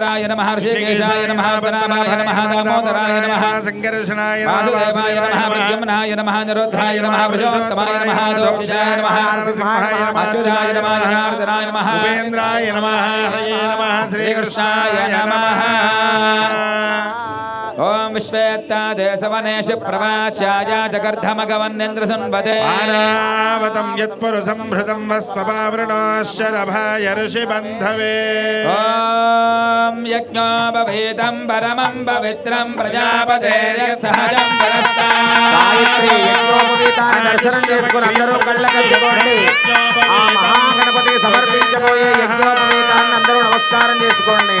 य नमः ऋषिकेशाय नमः प्रणामाय नमः दामोदराय नमः सङ्कर्षणाय वासुदेवाय नमः प्रद्युम्नाय नमः निरुद्धाय नमः पुरुषोत्तमाय नमः दोक्षिषाय नमः अच्युताय नमः जनार्दनाय नमः उपेन्द्राय नमः हरये नमः श्रीकृष्णाय नमः। జగర్ధమగవన్నేంద్ర సన్వదే ఆరావతం యత్పురుషంభృతం వస్వపావృణోశరభాయ ఋషిబంధవే ఓం యజ్ఞోపవేదం పరమం పవిత్రం ప్రజాపతేర్యత్సహజం గాయత్రి యజ్ఞోపవీతాన్ని దర్శనం చేసుకుని అందరూ కళ్ళకద్దుకోండి ఆ మహాగణపతికి సమర్పించబోయే యజ్ఞోపవీతాన్ని అందరూ నమస్కారం చేసుకోండి.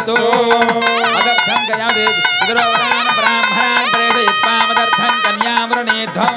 యజ్ఞవిధానమహోర్తస్సు మహోర్తోస్తు దక్షముహూర్తకాలే బ్రాహ్మణాన్ ప్రేషయిత్వామదర్థం కన్యామృణీధ్వం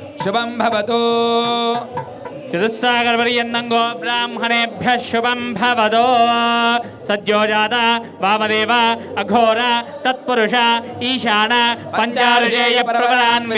शुभम भवतो। चतुस्सागरपर्यन्नङ्गो ब्राह्मणेभ्यः शुभं भवतो सद्यो जाता वामदेव अघोर तत्पुरुष ईशान पञ्चारुजेय प्रबलान्वे